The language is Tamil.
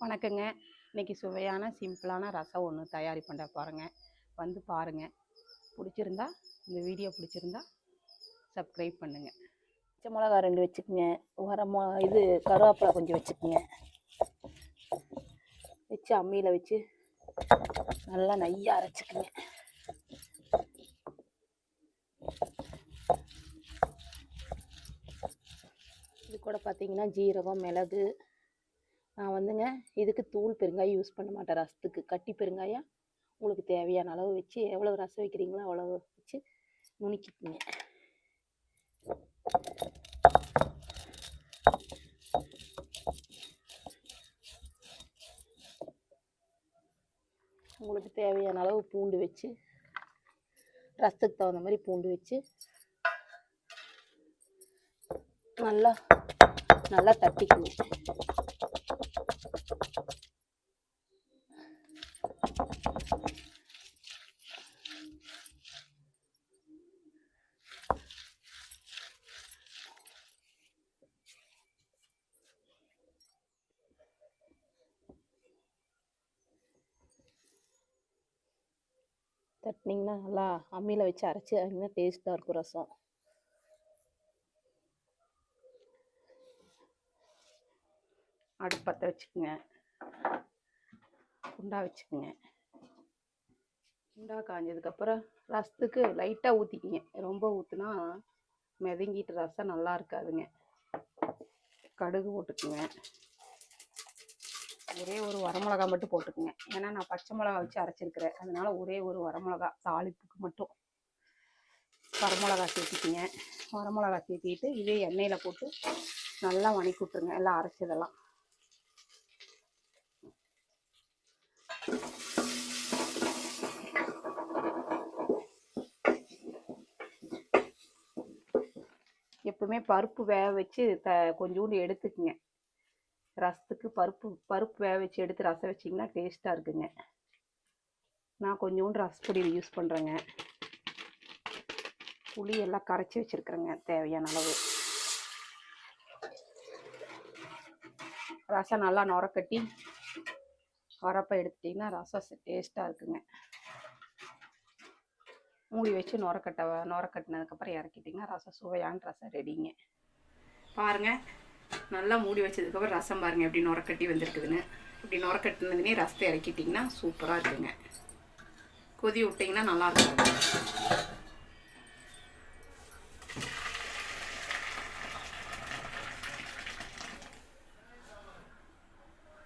வணக்கங்க. இன்னைக்கு சுவையான சிம்பிளான ரசம் ஒன்று தயாரி பண்ண பாருங்கள் வந்து பாருங்கள் பிடிச்சிருந்தா இந்த வீடியோ பிடிச்சிருந்தா சப்ஸ்கிரைப் பண்ணுங்கள் பச்சை மிளகா ரெண்டு வச்சுக்கோங்க. உரமா இது கருவேப்பிலை கொஞ்சம் வச்சுக்கோங்க. வச்சு அம்மியில் வச்சு நல்லா நையாக அரைச்சிக்கோங்க. இது கூட பார்த்தீங்கன்னா ஜீரகம் மிளகு நான் வந்துங்க இதுக்கு தூள் பெருங்காயம் யூஸ் பண்ண மாட்டேன் ரசத்துக்கு. கட்டி பெருங்காயம் உங்களுக்கு தேவையான அளவு வச்சு எவ்வளோ ரசம் வைக்கிறீங்களோ அவ்வளோ வச்சு நுணுக்கிக்குங்க. உங்களுக்கு தேவையான அளவு பூண்டு வச்சு ரசத்துக்கு தகுந்த மாதிரி பூண்டு வச்சு நல்லா நல்லா தட்டிக்கணும் தட்டினீங்கன்னா நல்லா அம்மியில் வச்சு அரைச்சி அதிங்கன்னா டேஸ்ட்டாக இருக்கும் ரசம். அடுப்பத்தை வச்சுக்கோங்க. குண்டா வச்சுக்கோங்க. குண்டா காஞ்சதுக்கப்புறம் ரசத்துக்கு லைட்டாக ஊற்றிக்கிங்க ரொம்ப ஊற்றுனா மிதங்கிட்டு ரசம் நல்லா இருக்காதுங்க. கடுகு போட்டுக்குங்க. ஒரே ஒரு வரமிளகா மட்டும் போட்டுக்குங்க. ஏன்னா நான் பச்சை மிளகா வச்சு அரைச்சிருக்கிறேன். அதனால ஒரே ஒரு வரமிளகா தாளிப்புக்கு மட்டும். வரமிளகா சேர்த்திக்கிங்க வரமிளகா சேர்த்திக்கிட்டு இதே எண்ணெயில் போட்டு நல்லா வணக்கி விட்டுருங்க எல்லாம் அரைச்சதெல்லாம். எப்பவுமே பருப்பு வேக வச்சு த கொஞ்சோண்டு எடுத்துக்குங்க. ரசத்துக்கு பருப்பு பருப்பு வேக வச்சு எடுத்து ரசம் வச்சிங்கன்னா டேஸ்ட்டாக இருக்குங்க. நான் கொஞ்சோண்டு ரசப்பொடி யூஸ் பண்ணுறேங்க புளி எல்லாம் கரைச்சி வச்சுருக்குறேங்க தேவையான அளவு. ரசம் நல்லா நுரக்கட்டி வரப்ப எடுத்துட்டிங்கன்னா ரசம் டேஸ்ட்டாக இருக்குங்க. மூடி வச்சு நுரக்கட்ட நுரக்கட்டினதுக்கப்புறம் இறக்கிட்டிங்கன்னா ரசம் சுவையான ரசம் ரெடிங்க பாருங்கள் நல்லா மூடி வச்சதுக்கப்புறம் ரசம் பாருங்கள் எப்படி நுரக்கட்டி வந்திருக்குதுன்னு. இப்படி நுரக்கட்டினதுனே ரசத்தை இறக்கிட்டிங்கன்னா சூப்பராக இருக்குங்க. கொதி விட்டிங்கன்னா நல்லாயிருக்கும்